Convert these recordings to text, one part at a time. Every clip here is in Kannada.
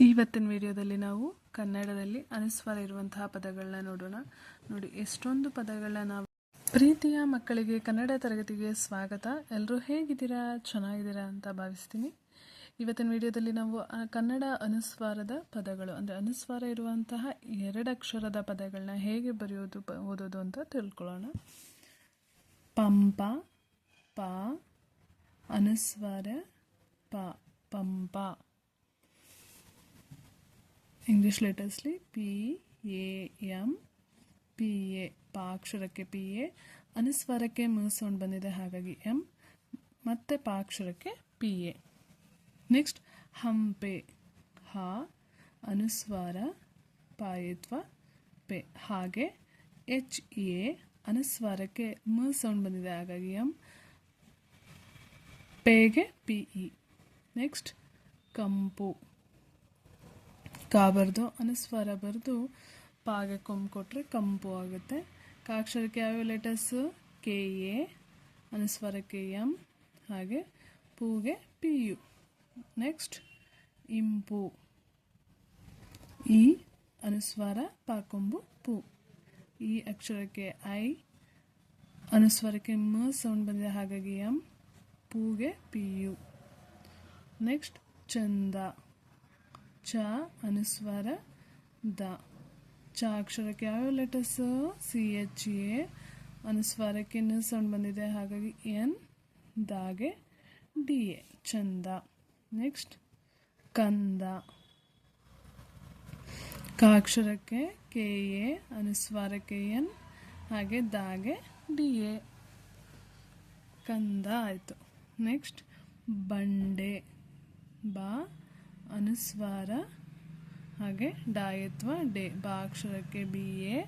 ಇವತ್ತಿನ ವಿಡಿಯೋದಲ್ಲಿ ನಾವು ಕನ್ನಡದಲ್ಲಿ ಅನುಸ್ವಾರ ಇರುವಂತಹ ಪದಗಳನ್ನ ನೋಡೋಣ. ನೋಡಿ, ಎಷ್ಟೊಂದು ಪದಗಳನ್ನ ನಾವು ಪ್ರೀತಿಯ ಮಕ್ಕಳಿಗೆ, ಕನ್ನಡ ತರಗತಿಗೆ ಸ್ವಾಗತ. ಎಲ್ಲರೂ ಹೇಗಿದ್ದೀರಾ? ಚೆನ್ನಾಗಿದ್ದೀರಾ ಅಂತ ಭಾವಿಸ್ತೀನಿ. ಇವತ್ತಿನ ವಿಡಿಯೋದಲ್ಲಿ ನಾವು ಕನ್ನಡ ಅನುಸ್ವಾರದ ಪದಗಳು, ಅಂದರೆ ಅನುಸ್ವಾರ ಇರುವಂತಹ ಎರಡಕ್ಷರದ ಪದಗಳನ್ನ ಹೇಗೆ ಬರೆಯೋದು ಓದೋದು ಅಂತ ತಿಳ್ಕೊಳ್ಳೋಣ. ಪಂಪ, ಪ, ಅನುಸ್ವಾರ, ಪ, Pampa. English ಲೆಟರ್ಸ್ಲಿ P A M P A ಪ ಅಕ್ಷರಕ್ಕೆ ಪಿ ಎ ಅನುಸ್ವಾರಕ್ಕೆ ಮ ಸೌಂಡ್ ಬಂದಿದೆ ಹಾಗಾಗಿ ಎಂ ಮತ್ತೆ ಪ ಅಕ್ಷರಕ್ಕೆ ಪಿ ಎ ನೆಕ್ಸ್ಟ್ ಹಂಪೆ ಹ ಅನುಸ್ವಾರ ಪಾಯಿತ್ವ ಪೆ ಹಾಗೆ ಎಚ್ ಎ ಅನುಸ್ವಾರಕ್ಕೆ ಮ ಸೌಂಡ್ ಬಂದಿದೆ ಹಾಗಾಗಿ ಎಂ ಪೇಗೆ ಪಿ ಇ ನೆಕ್ಸ್ಟ್ ಕಂಪು ಕಾ ಬರೆದು ಅನುಸ್ವಾರ ಬರೆದು ಪಾಗೆ ಕೊಂಬು ಕೊಟ್ಟರೆ ಕಂಪು ಆಗುತ್ತೆ. ಕಾಕ್ಷರಕ್ಕೆ ಯಾವ ಲೆಟರ್ಸು? ಕೆ ಎ ಅನುಸ್ವಾರಕ್ಕೆ ಎಂ ಹಾಗೆ ಪೂಗೆ ಪಿ ಯು ನೆಕ್ಸ್ಟ್, ಇಂಪು. ಇ ಅನುಸ್ವಾರ ಪಾಕೊಂಬು ಪು. ಈ ಅಕ್ಷರಕ್ಕೆ ಐ, ಅನುಸ್ವಾರಕ್ಕೆ ಮ ಸೌಂಡ್ ಬಂದಿದೆ, ಹಾಗಾಗಿ ಎಂ, ಪೂಗೆ ಪಿ ಯು ನೆಕ್ಸ್ಟ್, ಚಂದ. ಚ ಅನುಸ್ವಾರ ದ. ಚ ಅಕ್ಷರಕ್ಕೆ ಯಾವ ಲೆಟರ್ಸ್ ಸಿ ಎಚ್ ಎ ಅನುಸ್ವಾರಕ್ಕೆ ನ ಸೌಂಡ್ ಬಂದಿದೆ. ಹಾಗಾಗಿ ಎನ್, ದಾಗೆ, ಡಿ, ಎ. ಚಂದ. ನೆಕ್ಸ್ಟ್ ಕಂದ. ಕ ಅಕ್ಷರಕ್ಕೆ ಕೆ, ಎ. ಅನುಸ್ವಾರಕ್ಕೆ ಎನ್, ಹಾಗೆ ದಾಗೆ, ಡಿ, ಎ. ಕಂದ. ಆಯಿತು. ನೆಕ್ಸ್ಟ್ ಬಂಡೆ. ಬಾ ಅನುಸ್ವಾರ ಹಾಗೆ ಡಾಯತ್ವ ಡೆ ಬಾ ಅಕ್ಷರಕ್ಕೆ ಬಿ ಎ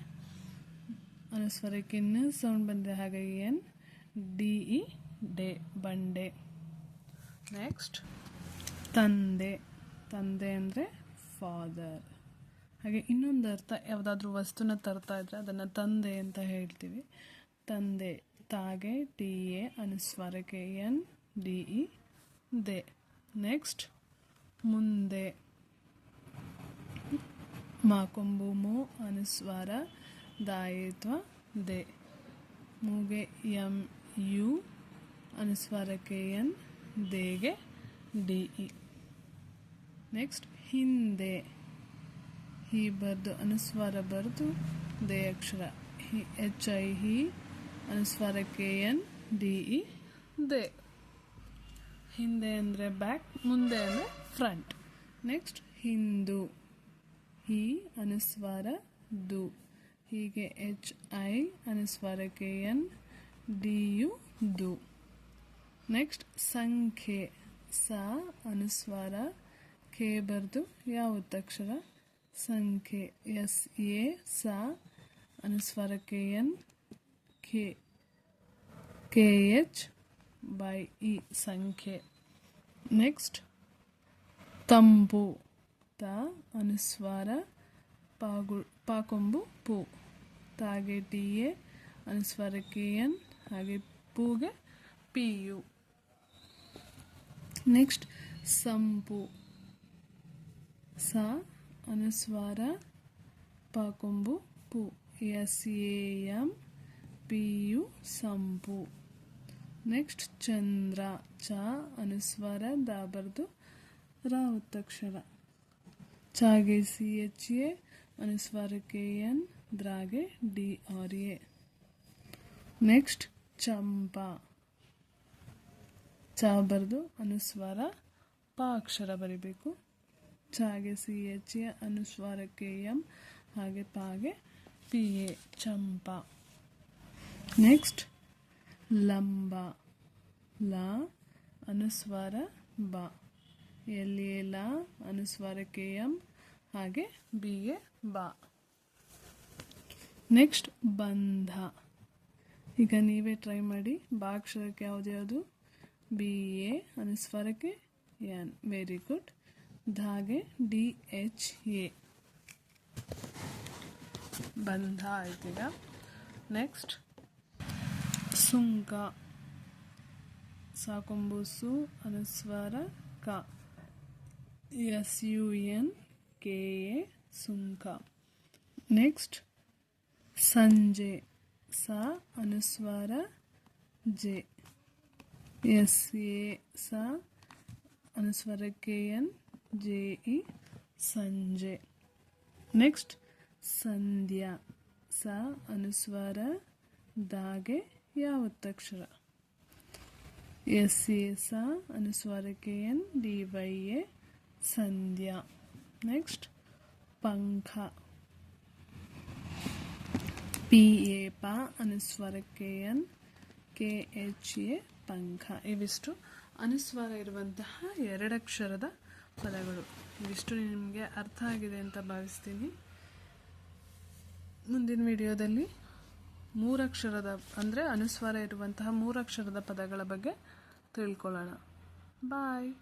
ಅನುಸ್ವಾರಕ್ಕೆ ಇನ್ನು ಸೌಂಡ್ ಬಂದಿದೆ ಹಾಗೆ ಎನ್ ಡಿ ಇ ಡೆ ಬಂಡೆ. ನೆಕ್ಸ್ಟ್ ತಂದೆ. ತಂದೆ ಅಂದರೆ ಫಾದರ್ ಹಾಗೆ ಇನ್ನೊಂದು ಅರ್ಥ ಯಾವುದಾದ್ರೂ ವಸ್ತುನ ತರ್ತಾ ಇದ್ರೆ ಅದನ್ನು ತಂದೆ ಅಂತ ಹೇಳ್ತೀವಿ. ತಂದೆ ತಾಗೆ ಟಿ ಎ ಅನುಸ್ವಾರಕ್ಕೆ ಎನ್ ಡಿ ಇ ದೆ. ನೆಕ್ಸ್ಟ್ ಮುಂದೆ. ಮಾಕೊಂಬು ಮು ಅನುಸ್ವಾರ ದಾಯಿತ್ವ ದೆ. ಮೂಗೆ ಎಂ ಯು ಅನುಸ್ವಾರಕ್ಕೆ ಎನ್ ದೇಗೆ ಡಿ ಇ. ನೆಕ್ಸ್ಟ್ ಹಿಂದೆ. ಹಿ ಬರೆದು ಅನುಸ್ವಾರ ಬರೆದು ದೇ ಅಕ್ಷರ. ಹಿ ಎಚ್ ಐ ಹಿ ಅನುಸ್ವಾರಕ್ಕೆ ಎನ್ ಡಿ ಇ ದೇ. ಹಿಂದೆ ಅಂದರೆ ಬ್ಯಾಕ್ ಮುಂದೆ ಅಂದರೆ ಫ್ರಂಟ್ ನೆಕ್ಸ್ಟ್ ಹಿಂದು. ಹಿ ಅನುಸ್ವಾರ ದು. ಹೀಗೆ ಎಚ್ ಐ ಅನುಸ್ವಾರಕ್ಕೆ ಎನ್, ಡಿ ಯು ದು. ನೆಕ್ಸ್ಟ್ ಸಂಖ್ಯೆ. ಸ ಅನುಸ್ವಾರ, ಕೆ ಬರೆದು ಯಾವ ಅಕ್ಷರ ಸಂಖ್ಯೆ. ಎಸ್, ಎ, ಸ ಅನುಸ್ವಾರಕ್ಕೆ N, K K, H by E ಸಂಖ್ಯೆ ನೆಕ್ಸ್ಟ್ ತಂಬು ತ ಅನುಸ್ವಾರ ಪಾಗು ಪಾಕೊಂಬು ಪು ತಾಗೆ ಟಿ ಎ ಅನುಸ್ವಾರಕ್ಕೆ ಎನ್ ಹಾಗೆ ಪೂಗೆ ಪಿ ಯು ನೆಕ್ಸ್ಟ್ ಸಂಪು ಸ ಅನುಸ್ವಾರ ಪಾಕೊಂಬು ಪು S A M P U sump next ಚಂದ್ರ ಚ ಅನುಸ್ವಾರ ದಾಬರ್ದು ಬರ್ದು ರ ಒತ್ತಕ್ಷರ ಚಾಗೆ ಸಿ ಎಚ್ ಎ ಅನುಸ್ವಾರಕ್ಕೆ ಎನ್ ದ್ರಾಗೆ ಡಿ ಆರ್ ಎ ನೆಕ್ಸ್ಟ್ ಚಂಪಾ ಚ ಬರೆದು ಅನುಸ್ವಾರ ಪ ಅಕ್ಷರ ಬರಿಬೇಕು ಚಾಗೆ ಸಿ ಎಚ್ ಎ ಅನುಸ್ವಾರಕ್ಕೆ ಎಂ ಹಾಗೆ ಪಾಗೆ ಪಿ ಎ ಚಂಪ ನೆಕ್ಸ್ಟ್ ಲಂಬ, ಲ, ಅನುಸ್ವಾರ, ಬ. ಎಲ್ಲಿ ಎ, ಲ ಅನುಸ್ವಾರಕ್ಕೆ ಎಂ, ಹಾಗೆ ಬಿ, ಎ, ಬಾ. ನೆಕ್ಸ್ಟ್ ಬಂಧ. ಈಗ ನೀವೇ ಟ್ರೈ ಮಾಡಿ. ಬಾಕ್ಷರಕ್ಕೆ ಯಾವ್ದು ಯಾವುದು? ಬಿ, ಎ, ಅನುಸ್ವಾರಕ್ಕೆ N. Very good. Dhaage D, H, A. ಬಂಧ ಆಯ್ತೀಗ ನೆಕ್ಸ್ಟ್ ಸುಂಕ ಸಾಕೊಂಬು ಸು ಅನುಸ್ವಾರ ಕ S U N K A ಸುಂಕ ನೆಕ್ಸ್ಟ್ ಸಂಜೆ ಸ ಅನುಸ್ವಾರ ಜೆ ಎಸ್ ಎ ಸ ಅನುಸ್ವಾರ ಕೆ ಎನ್ ಜೆ ಅನುಸ್ವಾರ ಯಾವತ್ತಕ್ಷರ ಎಸ್ ಎ, ಸ ಅನುಸ್ವಾರಕ್ಕೆ ಎನ್, ಡಿ, ವೈ, ಎ, ಸಂಧ್ಯಾ. ನೆಕ್ಸ್ಟ್, ಪಂಖ. ಪಿ, ಎ, ಪ ಅನುಸ್ವಾರಕ್ಕೆ ಎನ್, ಕೆ, ಎಚ್, ಎ, ಪಂಖ. ಇವಿಷ್ಟು. ಅನುಸ್ವಾರ ಇರುವಂತಹ ಎರಡಕ್ಷರದ ಪದಗಳು. ಇವಿಷ್ಟು ನಿಮಗೆ ಅರ್ಥ ಆಗಿದೆ ಅಂತ ಭಾವಿಸ್ತೀನಿ. ಮುಂದಿನ ವಿಡಿಯೋದಲ್ಲಿ ಮೂರಕ್ಷರದ ಅಂದರೆ ಅನುಸ್ವಾರ ಇರುವಂತಹ ಮೂರಕ್ಷರದ ಪದಗಳ ಬಗ್ಗೆ ತಿಳ್ಕೊಳ್ಳೋಣ. ಬಾಯ್